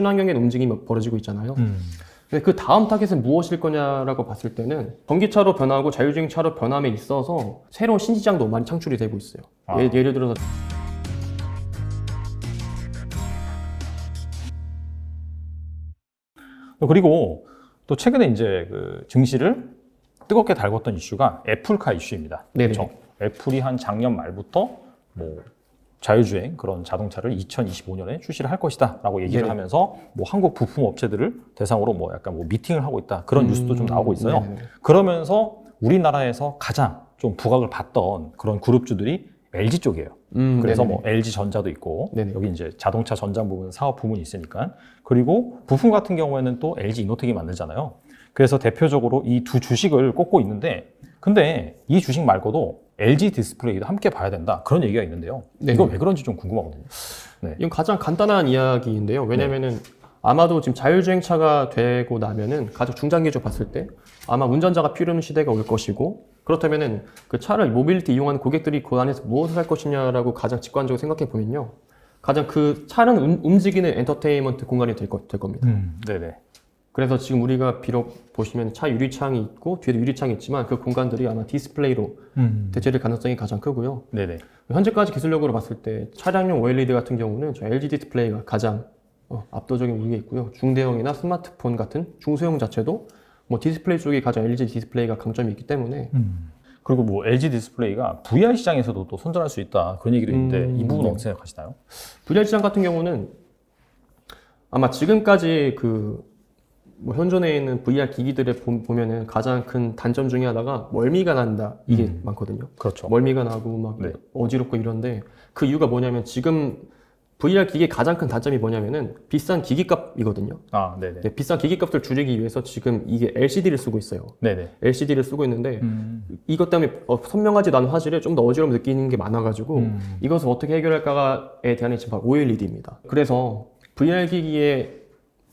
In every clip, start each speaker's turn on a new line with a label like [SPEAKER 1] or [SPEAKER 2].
[SPEAKER 1] 친환경의 움직임이 벌어지고 있잖아요.
[SPEAKER 2] 음.
[SPEAKER 1] 근데 그 다음 타겟은 무엇일 거냐라고 봤을 때는 전기차로 변하고 자율주행차로 변함에 있어서 새로운 신시장도 많이 창출이 되고 있어요.
[SPEAKER 2] 아.
[SPEAKER 1] 예, 예를 들어서
[SPEAKER 2] 그리고 또 최근에 이제 그 증시를 뜨겁게 달궜던 이슈가 애플카 이슈입니다.
[SPEAKER 1] 네네.
[SPEAKER 2] 그렇죠? 애플이 한 작년 말부터 뭐 자율주행 그런 자동차를 2025년에 출시를 할 것이다라고 얘기를
[SPEAKER 1] 네네.
[SPEAKER 2] 하면서 뭐 한국 부품 업체들을 대상으로 뭐 약간 뭐 미팅을 하고 있다 그런 뉴스도 좀 나오고 있어요.
[SPEAKER 1] 음, 네네.
[SPEAKER 2] 그러면서 우리나라에서 가장 좀 부각을 받던 그런 그룹주들이 LG 쪽이에요.
[SPEAKER 1] 음,
[SPEAKER 2] 그래서
[SPEAKER 1] 네네.
[SPEAKER 2] 뭐 LG 전자도 있고
[SPEAKER 1] 네네.
[SPEAKER 2] 여기 이제 자동차 전장 부분 사업 부문이 있으니까 그리고 부품 같은 경우에는 또 LG 이노텍이 만들잖아요. 그래서 대표적으로 이 두 주식을 꼽고 있는데 근데 이 주식 말고도 LG 디스플레이도 함께 봐야 된다 그런 얘기가 있는데요.
[SPEAKER 1] 네네.
[SPEAKER 2] 이거 왜 그런지 좀 궁금하거든요. 네.
[SPEAKER 1] 이건 가장 간단한 이야기인데요. 왜냐면은 아마도 지금 자율주행차가 되고 나면은 가장 중장기적으로 봤을 때 아마 운전자가 필요 없는 시대가 올 것이고 그렇다면은 그 차를 모빌리티 이용하는 고객들이 그 안에서 무엇을 할 것이냐라고 가장 직관적으로 생각해 보면요. 가장 그 차는 움- 움직이는 엔터테인먼트 공간이 될, 거- 될 겁니다.
[SPEAKER 2] 음, 네네.
[SPEAKER 1] 그래서 지금 우리가 비록 보시면 차 유리창이 있고 뒤에도 유리창이 있지만 그 공간들이 아마 디스플레이로
[SPEAKER 2] 음,
[SPEAKER 1] 대체될 가능성이 가장 크고요.
[SPEAKER 2] 네네.
[SPEAKER 1] 현재까지 기술력으로 봤을 때 차량용 OLED 같은 경우는 저 LG 디스플레이가 가장 어, 압도적인 우위에 있고요. 중대형이나 스마트폰 같은 중소형 자체도 뭐 디스플레이 쪽이 가장 LG 디스플레이가 강점이 있기 때문에
[SPEAKER 2] 음. 그리고 뭐 LG 디스플레이가 VR 시장에서도 또 선전할 수 있다 그런 얘기도 있는데
[SPEAKER 1] 음,
[SPEAKER 2] 이 부분은
[SPEAKER 1] 네.
[SPEAKER 2] 어떻게 생각하시나요?
[SPEAKER 1] VR 시장 같은 경우는 아마 지금까지 그 뭐 현존에 있는 VR 기기들에 보- 보면은 가장 큰 단점 중에 하나가 멀미가 난다 이게
[SPEAKER 2] 음.
[SPEAKER 1] 많거든요.
[SPEAKER 2] 그렇죠.
[SPEAKER 1] 멀미가 나고 막
[SPEAKER 2] 네.
[SPEAKER 1] 어지럽고 이런데 그 이유가 뭐냐면 지금 VR 기기의 가장 큰 단점이 뭐냐면은 비싼 기기값이거든요.
[SPEAKER 2] 아, 네네.
[SPEAKER 1] 네, 비싼 기기값을 줄이기 위해서 지금 이게 LCD를 쓰고 있어요.
[SPEAKER 2] 네네.
[SPEAKER 1] LCD를 쓰고 있는데
[SPEAKER 2] 음.
[SPEAKER 1] 이것 때문에 어, 선명하지도 않은 화질에 좀 더 어지러움 느끼는 게 많아가지고
[SPEAKER 2] 음.
[SPEAKER 1] 이것을 어떻게 해결할까에 대한 지금 바로 OLED입니다. 그래서 VR 기기의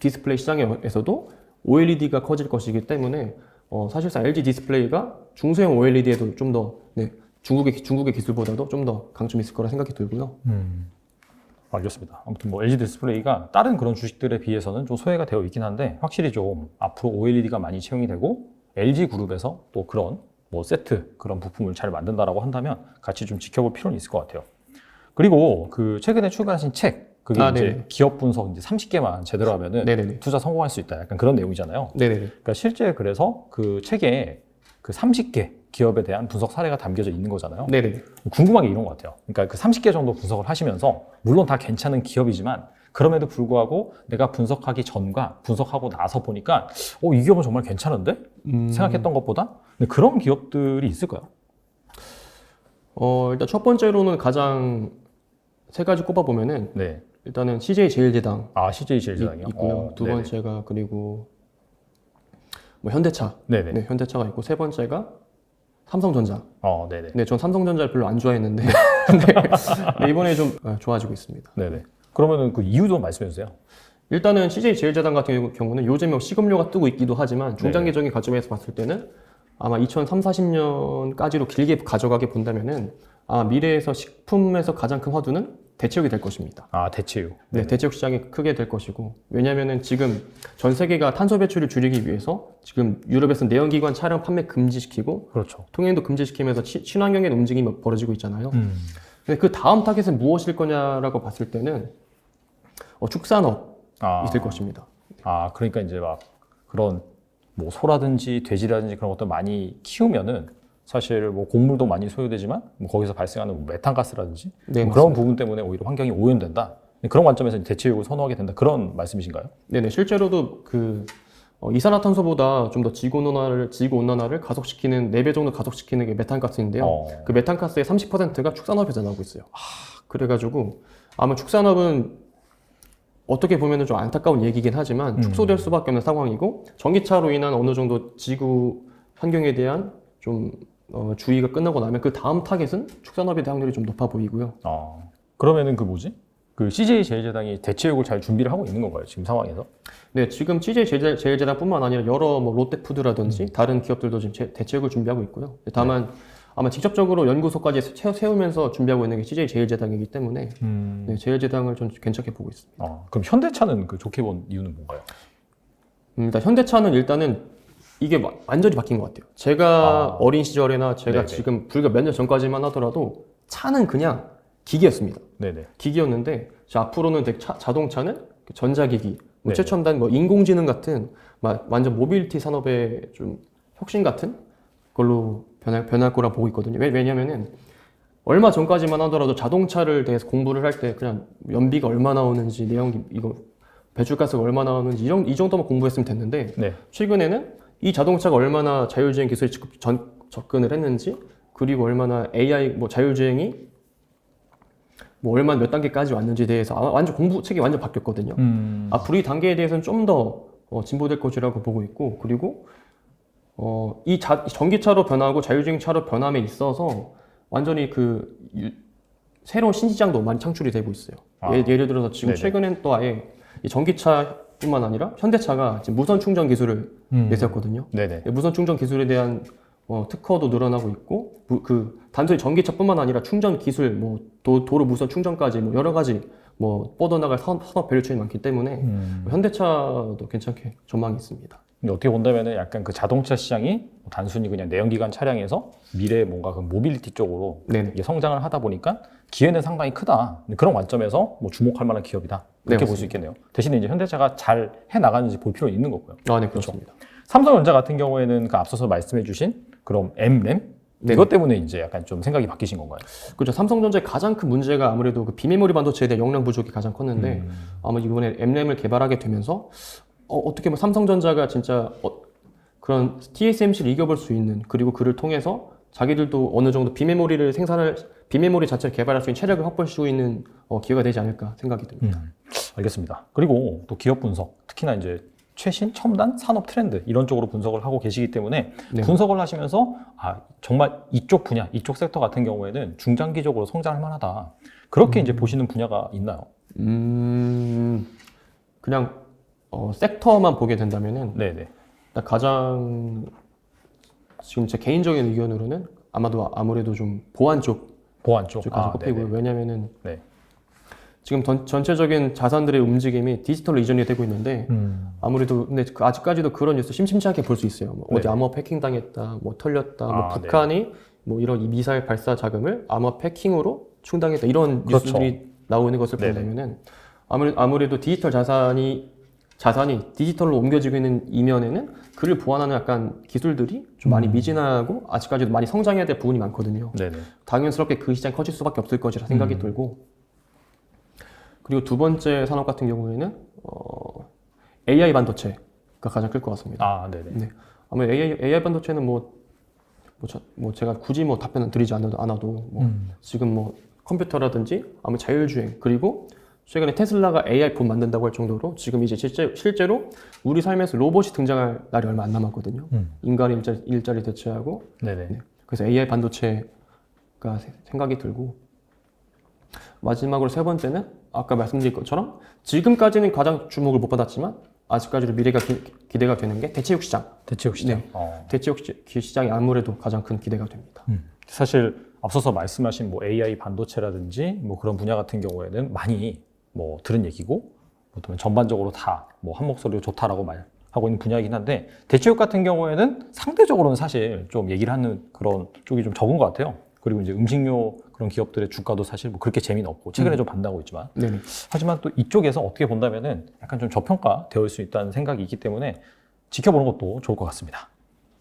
[SPEAKER 1] 디스플레이 시장에서도 OLED가 커질 것이기 때문에 어, 사실상 LG 디스플레이가 중소형 OLED에도 좀더 네, 중국의 중국의 기술보다도 좀 더 강점이 있을 거라 생각이 들고요.
[SPEAKER 2] 음. 알겠습니다. 아무튼 뭐 LG 디스플레이가 다른 그런 주식들에 비해서는 좀 소외가 되어 있긴 한데 확실히 좀 앞으로 OLED가 많이 채용이 되고 LG 그룹에서 또 그런 뭐 세트 그런 부품을 잘 만든다라고 한다면 같이 좀 지켜볼 필요는 있을 것 같아요. 그리고 그 최근에 출간하신 책 그게
[SPEAKER 1] 아,
[SPEAKER 2] 이제
[SPEAKER 1] 네네.
[SPEAKER 2] 기업 분석 이제 30개만 제대로 하면은
[SPEAKER 1] 네네네.
[SPEAKER 2] 투자 성공할 수 있다. 약간 그런 내용이잖아요.
[SPEAKER 1] 네네네.
[SPEAKER 2] 그러니까 실제 그래서 그 책에 그 30개 기업에 대한 분석 사례가 담겨져 있는 거잖아요.
[SPEAKER 1] 네네네.
[SPEAKER 2] 궁금한 게 이런 것 같아요. 그러니까 그 30개 정도 분석을 하시면서 물론 다 괜찮은 기업이지만 그럼에도 불구하고 내가 분석하기 전과 분석하고 나서 보니까 어, 이 기업은 정말 괜찮은데?
[SPEAKER 1] 음,
[SPEAKER 2] 생각했던 것보다? 그런 기업들이 있을까요?
[SPEAKER 1] 어, 일단 첫 번째로는 가장 세 가지 꼽아 보면은
[SPEAKER 2] 네.
[SPEAKER 1] 일단은 CJ 제일제당
[SPEAKER 2] 아, CJ 제일제당이요?
[SPEAKER 1] 있고요.
[SPEAKER 2] 어,
[SPEAKER 1] 두
[SPEAKER 2] 네네.
[SPEAKER 1] 번째가 그리고 뭐 현대차,
[SPEAKER 2] 네네.
[SPEAKER 1] 네, 현대차가 있고 세 번째가 삼성전자.
[SPEAKER 2] 어, 네네.
[SPEAKER 1] 네, 전 삼성전자를 별로 안 좋아했는데 네, 네, 이번에 좀 어, 좋아지고 있습니다.
[SPEAKER 2] 네네. 그러면은 그 이유도 말씀해 주세요.
[SPEAKER 1] 일단은 CJ 제일제당 같은 경우는 요즘에 뭐 식음료가 뜨고 있기도
[SPEAKER 2] 네.
[SPEAKER 1] 하지만 중장기적인 관점에서 봤을 때는 아마 2030, 40년까지로 길게 가져가게 본다면은 아 미래에서 식품에서 가장 큰 화두는 대체육이 될 것입니다.
[SPEAKER 2] 아, 대체육.
[SPEAKER 1] 네, 대체육 시장이 크게 될 것이고 왜냐면은 지금 전 세계가 탄소 배출을 줄이기 위해서 지금 유럽에서 내연기관 차량 판매 금지시키고
[SPEAKER 2] 그렇죠.
[SPEAKER 1] 통행도 금지시키면서 치- 친환경의 움직임이 벌어지고 있잖아요.
[SPEAKER 2] 음.
[SPEAKER 1] 근데 그 다음 타겟은 무엇일 거냐라고 봤을 때는 어, 축산업
[SPEAKER 2] 아,
[SPEAKER 1] 있을 것입니다.
[SPEAKER 2] 아, 그러니까 이제 막 그런 뭐 소라든지 돼지라든지 그런 것들 많이 키우면은 사실 뭐 곡물도 많이 소요되지만 뭐 거기서 발생하는 뭐 메탄가스라든지
[SPEAKER 1] 네,
[SPEAKER 2] 뭐 그런 부분 때문에 오히려 환경이 오염된다. 그런 관점에서 대체육을 선호하게 된다. 그런 말씀이신가요?
[SPEAKER 1] 네네 실제로도 그 어, 이산화탄소보다 좀 더 지구 온난화를 지구 온난화를 가속시키는 4배 정도 가속시키는 게 메탄가스인데요.
[SPEAKER 2] 어.
[SPEAKER 1] 그 메탄가스의 30%가 축산업에서 나오고 있어요. 그래가지고 아마 축산업은 어떻게 보면 좀 안타까운 얘기긴 하지만
[SPEAKER 2] 음.
[SPEAKER 1] 축소될 수밖에 없는 상황이고 전기차로 인한 어느 정도 지구 환경에 대한 좀 어, 주의가 끝나고 나면 그 다음 타겟은 축산업에 대한 확률이 좀 높아 보이고요.
[SPEAKER 2] 아, 그러면은 그 뭐지? 그 CJ 제일제당이 대체육을 잘 준비를 하고 있는 건가요? 지금 상황에서?
[SPEAKER 1] 네, 지금 CJ 제일- 제일제당뿐만 아니라 여러 뭐 롯데푸드라든지 다른 기업들도 지금 제- 대책을 준비하고 있고요. 다만 아마 직접적으로 연구소까지 세- 세우면서 준비하고 있는 게 CJ 제일제당이기 때문에
[SPEAKER 2] 음.
[SPEAKER 1] 네, 제일제당을 좀 괜찮게 보고 있습니다.
[SPEAKER 2] 어, 그럼 현대차는 그 좋게 본 이유는 뭔가요?
[SPEAKER 1] 음, 일단 현대차는 일단은 이게 마- 완전히 바뀐 것 같아요. 제가
[SPEAKER 2] 아.
[SPEAKER 1] 어린 시절이나 제가
[SPEAKER 2] 네네.
[SPEAKER 1] 지금 불과 몇 년 전까지만 하더라도 차는 그냥 기계였습니다.
[SPEAKER 2] 네네.
[SPEAKER 1] 기기였는데 이제 앞으로는 되게 차- 자동차는 그 전자기기, 뭐. 최첨단 뭐 인공지능 같은 막 완전 모빌리티 산업의 좀 혁신 같은 걸로 변할, 변할 거라 보고 있거든요. 왜, 왜냐면은 얼마 전까지만 하더라도 자동차를 대해서 공부를 할 때 그냥 연비가 얼마 나오는지 내연기 이거 배출가스가 얼마 나오는지 이, 정, 이 정도만 공부했으면 됐는데
[SPEAKER 2] 네.
[SPEAKER 1] 최근에는 이 자동차가 얼마나 자율주행 기술에 접- 전- 접근을 했는지 그리고 얼마나 AI 뭐 자율주행이 뭐 얼마 몇 단계까지 왔는지에 대해서 아마 완전 공부 책이 완전 바뀌었거든요.
[SPEAKER 2] 음.
[SPEAKER 1] 앞으로 이 단계에 대해서는 좀더 어, 진보될 것이라고 보고 있고 그리고 어, 이 자, 전기차로 변하고 자율주행 차로 변함에 있어서 완전히 그 유- 새로운 신시장도 많이 창출이 되고 있어요.
[SPEAKER 2] 아.
[SPEAKER 1] 예, 예를 들어서 지금
[SPEAKER 2] 네네.
[SPEAKER 1] 최근엔 또 아예 이 전기차 뿐만 아니라 현대차가 지금 무선 충전 기술을
[SPEAKER 2] 음.
[SPEAKER 1] 내세웠거든요.
[SPEAKER 2] 네네.
[SPEAKER 1] 무선 충전 기술에 대한 어, 특허도 늘어나고 있고 무- 그 단순히 전기차뿐만 아니라 충전 기술, 뭐 도, 도로 무선 충전까지 뭐 여러 가지 뭐 뻗어나갈 산업, 산업 밸류체인이 많기 때문에
[SPEAKER 2] 음.
[SPEAKER 1] 현대차도 괜찮게 전망이 있습니다.
[SPEAKER 2] 근데 어떻게 본다면 은 약간 그 자동차 시장이 단순히 그냥 내연기관 차량에서 미래 뭔가 그 모빌리티 쪽으로
[SPEAKER 1] 네네.
[SPEAKER 2] 이게 성장을 하다 보니까 기회는 상당히 크다. 그런 관점에서 뭐 주목할 만한 기업이다.
[SPEAKER 1] 네,
[SPEAKER 2] 이렇게 볼 수 있겠네요. 대신에 이제 현대차가 잘 해 나가는지 볼 필요는 있는 거고요.
[SPEAKER 1] 아, 네, 그렇습니다.
[SPEAKER 2] 삼성전자 같은 경우에는 그 앞서서 말씀해주신 그럼 M램
[SPEAKER 1] 네.
[SPEAKER 2] 이것 때문에 이제 약간 좀 생각이 바뀌신 건가요?
[SPEAKER 1] 그렇죠. 삼성전자의 가장 큰 문제가 아무래도 그 비메모리 반도체에 대한 영량 부족이 가장 컸는데
[SPEAKER 2] 음.
[SPEAKER 1] 아마 이번에 M램을 개발하게 되면서 어, 어떻게 보면 삼성전자가 진짜 어, 그런 TSMC를 이겨볼 수 있는 그리고 그를 통해서 자기들도 어느 정도 비메모리를 생산할 비메모리 자체를 개발할 수 있는 체력을 확보할 수 있는 어, 기회가 되지 않을까 생각이 듭니다.
[SPEAKER 2] 음, 알겠습니다. 그리고 또 기업 분석, 특히나 이제 최신 첨단 산업 트렌드 이런 쪽으로 분석을 하고 계시기 때문에
[SPEAKER 1] 네.
[SPEAKER 2] 분석을 하시면서 아 정말 이쪽 분야, 이쪽 섹터 같은 경우에는 중장기적으로 성장할 만하다. 그렇게 이제 보시는 분야가 있나요?
[SPEAKER 1] 음, 그냥 어, 섹터만 보게 된다면은
[SPEAKER 2] 네네.
[SPEAKER 1] 일단 가장 지금 제 개인적인 의견으로는 아마도 아무래도 좀 보안 쪽
[SPEAKER 2] 보안 쪽.
[SPEAKER 1] 쪽까지
[SPEAKER 2] 아,
[SPEAKER 1] 꼽히고요.
[SPEAKER 2] 네네.
[SPEAKER 1] 왜냐면은
[SPEAKER 2] 네.
[SPEAKER 1] 지금 던- 전체적인 자산들의 움직임이 디지털로 이전이 되고 있는데
[SPEAKER 2] 음,
[SPEAKER 1] 아무래도 근데 그 아직까지도 그런 뉴스 심심치 않게 볼 수 있어요. 뭐 어디
[SPEAKER 2] 네네.
[SPEAKER 1] 암호 해킹 당했다, 뭐 털렸다, 뭐
[SPEAKER 2] 아,
[SPEAKER 1] 북한이 뭐 이런 이 미사일 발사 자금을 암호 해킹으로 충당했다 이런
[SPEAKER 2] 그렇죠.
[SPEAKER 1] 뉴스들이 나오는 것을
[SPEAKER 2] 네네.
[SPEAKER 1] 본다면은 아무래도, 아무래도 디지털 자산이 자산이 디지털로 옮겨지고 있는 이면에는 그를 보완하는 약간 기술들이 좀
[SPEAKER 2] 음.
[SPEAKER 1] 많이 미진하고 아직까지도 많이 성장해야 될 부분이 많거든요.
[SPEAKER 2] 네네.
[SPEAKER 1] 당연스럽게 그 시장이 커질 수밖에 없을 것이라 생각이
[SPEAKER 2] 음.
[SPEAKER 1] 들고 그리고 두 번째 산업 같은 경우에는 어, AI 반도체가 가장 클 것 같습니다.
[SPEAKER 2] 아, 네네.
[SPEAKER 1] 네. 아마 AI, AI 반도체는 뭐, 뭐, 저- 뭐 제가 굳이 뭐 답변을 드리지 않아도, 않아도 뭐
[SPEAKER 2] 음.
[SPEAKER 1] 지금 뭐 컴퓨터라든지 아마 자율주행 그리고 최근에 테슬라가 AI 폰 만든다고 할 정도로 지금 이제 실제, 실제로 우리 삶에서 로봇이 등장할 날이 얼마 안 남았거든요.
[SPEAKER 2] 음.
[SPEAKER 1] 인간 일자리, 일자리 대체하고
[SPEAKER 2] 네네.
[SPEAKER 1] 네. 그래서 AI 반도체가 세- 생각이 들고 마지막으로 세 번째는 아까 말씀드린 것처럼 지금까지는 가장 주목을 못 받았지만 아직까지도 미래가 기, 대가 되는 게 대체육 시장.
[SPEAKER 2] 대체육 시장.
[SPEAKER 1] 네.
[SPEAKER 2] 어.
[SPEAKER 1] 대체육 시- 시장이 아무래도 가장 큰 기대가 됩니다.
[SPEAKER 2] 사실 앞서서 말씀하신 뭐 AI 반도체라든지 뭐 그런 분야 같은 경우에는 많이 뭐 들은 얘기고 보통 전반적으로 다 뭐 한 목소리로 좋다라고 말 하고 있는 분야이긴 한데 대체육 같은 경우에는 상대적으로는 사실 좀 얘기를 하는 그런 쪽이 좀 적은 것 같아요. 그리고 이제 음식료 그런 기업들의 주가도 사실 뭐 그렇게 재미는 없고 최근에 좀 반다고 있지만
[SPEAKER 1] 네네.
[SPEAKER 2] 하지만 또 이쪽에서 어떻게 본다면은 약간 좀 저평가 되어 있을 수 있다는 생각이 있기 때문에 지켜보는 것도 좋을 것 같습니다.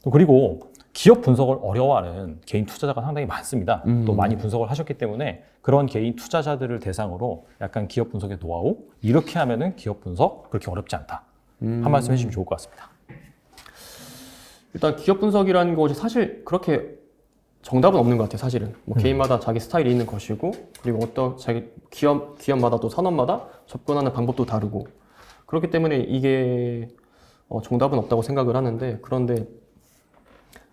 [SPEAKER 2] 또 그리고 기업 분석을 어려워하는 개인 투자자가 상당히 많습니다.
[SPEAKER 1] 음.
[SPEAKER 2] 또 많이 분석을 하셨기 때문에 그런 개인 투자자들을 대상으로 약간 기업 분석의 노하우 이렇게 하면은 기업 분석 그렇게 어렵지 않다.
[SPEAKER 1] 음.
[SPEAKER 2] 한 말씀 해주시면 좋을 것 같습니다.
[SPEAKER 1] 일단 기업 분석이라는 것이 사실 그렇게 정답은 없는 것 같아요. 사실은 뭐 개인마다 자기 스타일이 있는 것이고 그리고 어떤 자기 기업 기업마다 또 산업마다 접근하는 방법도 다르고 그렇기 때문에 이게 어, 정답은 없다고 생각을 하는데 그런데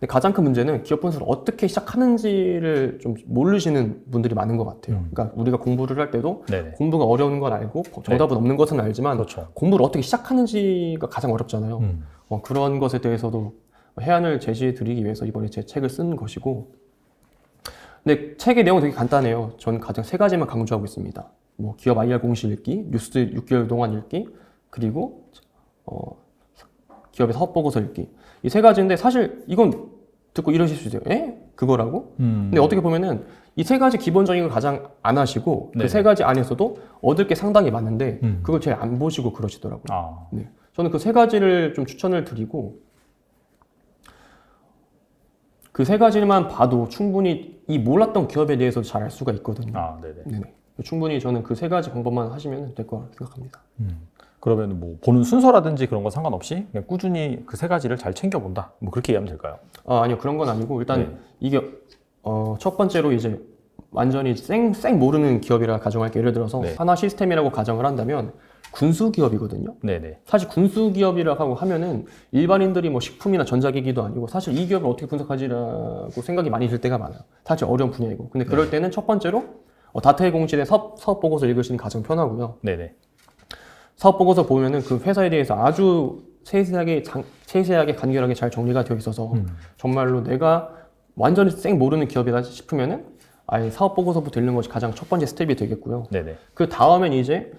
[SPEAKER 1] 가장 큰 문제는 기업 분석을 어떻게 시작하는지를 좀 모르시는 분들이 많은 것 같아요.
[SPEAKER 2] 음.
[SPEAKER 1] 그러니까 우리가 공부를 할 때도
[SPEAKER 2] 네네.
[SPEAKER 1] 공부가 어려운 건 알고 정답은 없는 것은 알지만
[SPEAKER 2] 그렇죠.
[SPEAKER 1] 공부를 어떻게 시작하는지가 가장 어렵잖아요.
[SPEAKER 2] 음.
[SPEAKER 1] 어, 그런 것에 대해서도 해안을 제시해 드리기 위해서 이번에 제 책을 쓴 것이고 근데 책의 내용은 되게 간단해요. 전 가장 세 가지만 강조하고 있습니다. 뭐 기업 IR 공시 읽기, 뉴스 6개월 동안 읽기, 그리고 어, 기업의 사업 보고서 읽기. 이 세 가지인데 사실 이건 듣고 이러실 수 있어요. 에? 그거라고?
[SPEAKER 2] 음.
[SPEAKER 1] 근데 어떻게 보면은 이 세 가지 기본적인 걸 가장 안 하시고. 그세 가지 안에서도 얻을 게 상당히 많은데
[SPEAKER 2] 음.
[SPEAKER 1] 그걸 제일 안 보시고 그러시더라고요.
[SPEAKER 2] 아,
[SPEAKER 1] 네. 저는 그 세 가지를 좀 추천을 드리고 그 세 가지만 봐도 충분히 이 몰랐던 기업에 대해서 잘 알 수가 있거든요.
[SPEAKER 2] 아, 네네.
[SPEAKER 1] 네네. 충분히 저는 그 세 가지 방법만 하시면 될 거라 생각합니다.
[SPEAKER 2] 그러면 뭐 보는 순서라든지 그런 건 상관없이 그냥 꾸준히 그 세 가지를 잘 챙겨본다. 뭐 그렇게 이해하면 될까요?
[SPEAKER 1] 아, 아니요. 그런 건 아니고 일단
[SPEAKER 2] 네.
[SPEAKER 1] 이게 어, 첫 번째로 이제 완전히 쌩, 쌩 모르는 기업이라 가정할게요. 예를 들어서
[SPEAKER 2] 네.
[SPEAKER 1] 하나 시스템이라고 가정을 한다면 군수 기업이거든요.
[SPEAKER 2] 네네.
[SPEAKER 1] 사실 군수 기업이라고 하면은 일반인들이 뭐 식품이나 전자기기도 아니고 사실 이 기업을 어떻게 분석하지라고 생각이 많이 들 때가 많아요. 사실 어려운 분야이고. 근데 그럴 때는 첫 번째로 어, 다트의 공실의 사업, 사업 보고서 읽으시는 게 가장 편하고요.
[SPEAKER 2] 네네.
[SPEAKER 1] 사업 보고서 보면은 그 회사에 대해서 아주 세세하게 장- 세세하게 간결하게 잘 정리가 되어 있어서
[SPEAKER 2] 음.
[SPEAKER 1] 정말로 내가 완전히 쌩 모르는 기업이다 싶으면은 아예 사업 보고서부터 읽는 것이 가장 첫 번째 스텝이 되겠고요.
[SPEAKER 2] 네네.
[SPEAKER 1] 그 다음엔 이제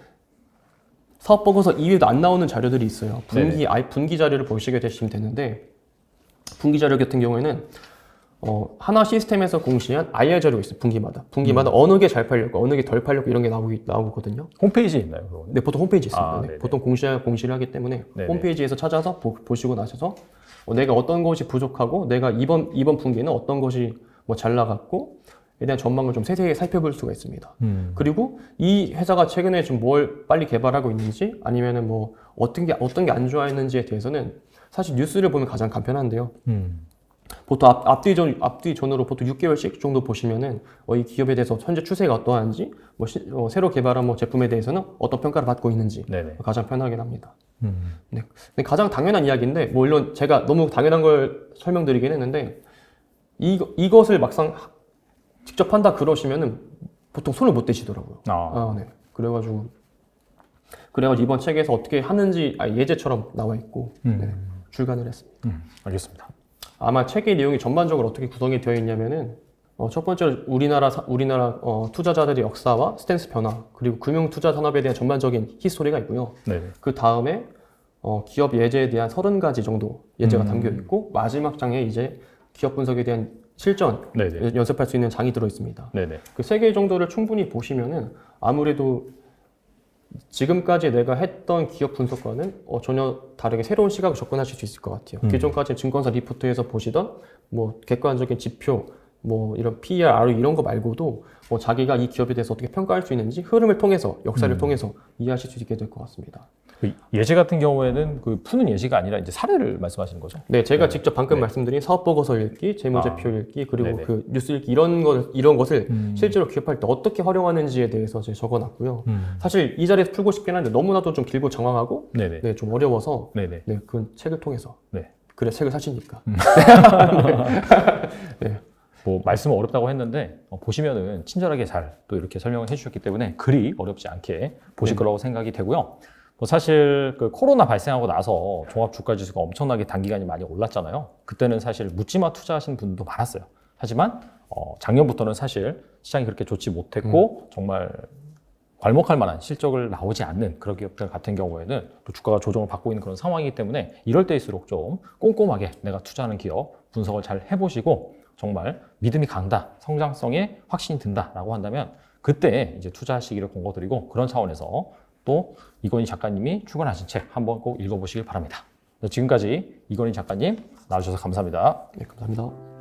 [SPEAKER 1] 사업 보고서 이외에도 안 나오는 자료들이 있어요. 분기 아예 분기 자료를 보시게 되시면 되는데 분기 자료 같은 경우에는 어, 하나 시스템에서 공시한 IR 자료가 있어요. 분기마다 분기마다 어느 게 잘 팔렸고 어느 게 덜 팔렸고 이런 게 나오기 나오거든요.
[SPEAKER 2] 홈페이지에 있나요, 그거는?
[SPEAKER 1] 네, 보통 홈페이지 있습니다.
[SPEAKER 2] 아,
[SPEAKER 1] 네. 보통 공시 공시를 하기 때문에
[SPEAKER 2] 네네.
[SPEAKER 1] 홈페이지에서 찾아서 보, 보시고 나셔서 어, 내가 어떤 것이 부족하고 내가 이번 이번 분기에는 어떤 것이 뭐 잘 나갔고 에 대한 전망을 좀 세세히 살펴볼 수가 있습니다.
[SPEAKER 2] 음.
[SPEAKER 1] 그리고 이 회사가 최근에 좀 뭘 빨리 개발하고 있는지 아니면은 뭐 어떤 게 어떤 게 안 좋아했는지에 대해서는 사실 뉴스를 보면 가장 간편한데요.
[SPEAKER 2] 음.
[SPEAKER 1] 보통 앞, 앞뒤 전 앞뒤 전으로 보통 6개월씩 정도 보시면은 어, 이 기업에 대해서 현재 추세가 어떠한지 뭐 시- 어, 새로 개발한 뭐 제품에 대해서는 어떤 평가를 받고 있는지
[SPEAKER 2] 네네.
[SPEAKER 1] 가장 편하긴 합니다.
[SPEAKER 2] 음.
[SPEAKER 1] 네. 근데 가장 당연한 이야기인데 뭐 물론 제가 너무 당연한 걸 설명드리긴 했는데 이 이것을 막상 하- 직접 한다 그러시면은 보통 손을 못 대시더라고요.
[SPEAKER 2] 아.
[SPEAKER 1] 아, 네. 그래가지고 그래가지고 이번 책에서 어떻게 하는지 아, 예제처럼 나와 있고
[SPEAKER 2] 음.
[SPEAKER 1] 네, 출간을 했습니다.
[SPEAKER 2] 음. 알겠습니다.
[SPEAKER 1] 아마 책의 내용이 전반적으로 어떻게 구성이 되어 있냐면은 어, 첫 번째로 우리나라 사- 우리나라 어, 투자자들의 역사와 스탠스 변화 그리고 금융 투자 산업에 대한 전반적인 히스토리가 있고요.
[SPEAKER 2] 네네.
[SPEAKER 1] 그 다음에 어, 기업 예제에 대한 30가지 정도 예제가
[SPEAKER 2] 음.
[SPEAKER 1] 담겨 있고 마지막 장에 이제 기업 분석에 대한 실전
[SPEAKER 2] 네네.
[SPEAKER 1] 연습할 수 있는 장이 들어 있습니다. 그 세 개 정도를 충분히 보시면은 아무래도 지금까지 내가 했던 기업 분석과는 어, 전혀 다르게 새로운 시각을 접근하실 수 있을 것 같아요.
[SPEAKER 2] 음.
[SPEAKER 1] 기존까지 증권사 리포트에서 보시던 뭐 객관적인 지표, 뭐 이런 PER, ROE 이런 거 말고도 뭐 자기가 이 기업에 대해서 어떻게 평가할 수 있는지 흐름을 통해서 역사를
[SPEAKER 2] 음.
[SPEAKER 1] 통해서 이해하실 수 있게 될 것 같습니다.
[SPEAKER 2] 그 예제 같은 경우에는 그 푸는 예시가 아니라 이제 사례를 말씀하시는 거죠?
[SPEAKER 1] 네, 제가
[SPEAKER 2] 네.
[SPEAKER 1] 직접 방금
[SPEAKER 2] 네.
[SPEAKER 1] 말씀드린 사업 보고서 읽기, 재무제표 읽기, 그리고
[SPEAKER 2] 네네.
[SPEAKER 1] 그 뉴스 읽기 이런 것 이런 것을
[SPEAKER 2] 음.
[SPEAKER 1] 실제로 기업할 때 어떻게 활용하는지에 대해서 제가 적어놨고요.
[SPEAKER 2] 음.
[SPEAKER 1] 사실 이 자리에서 풀고 싶긴 한데 너무나도 좀 길고 장황하고
[SPEAKER 2] 네네.
[SPEAKER 1] 네, 좀 어려워서
[SPEAKER 2] 네네.
[SPEAKER 1] 네, 그 책을 통해서
[SPEAKER 2] 네.
[SPEAKER 1] 그래 책을 사시니까
[SPEAKER 2] 뭐 말씀은 어렵다고 했는데 어, 보시면은 친절하게 잘 또 이렇게 설명을 해주셨기 때문에 글이 어렵지 않게 보실
[SPEAKER 1] 네.
[SPEAKER 2] 거라고 생각이 되고요. 뭐 사실 그 코로나 발생하고 나서 종합 주가 지수가 엄청나게 단기간에 많이 올랐잖아요. 그때는 사실 묻지마 투자하신 분도 많았어요. 하지만 어, 작년부터는 사실 시장이 그렇게 좋지 못했고 정말 괄목할 만한 실적을 나오지 않는 그런 기업들 같은 경우에는 또 주가가 조정을 받고 있는 그런 상황이기 때문에 이럴 때일수록 좀 꼼꼼하게 내가 투자하는 기업 분석을 잘 해보시고 정말 믿음이 간다, 성장성에 확신이 든다라고 한다면 그때 이제 투자 시기를 공고드리고 그런 차원에서 또 이건희 작가님이 출간하신 책 한번 꼭 읽어보시길 바랍니다. 지금까지 이건희 작가님 나와주셔서 감사합니다.
[SPEAKER 1] 네, 감사합니다.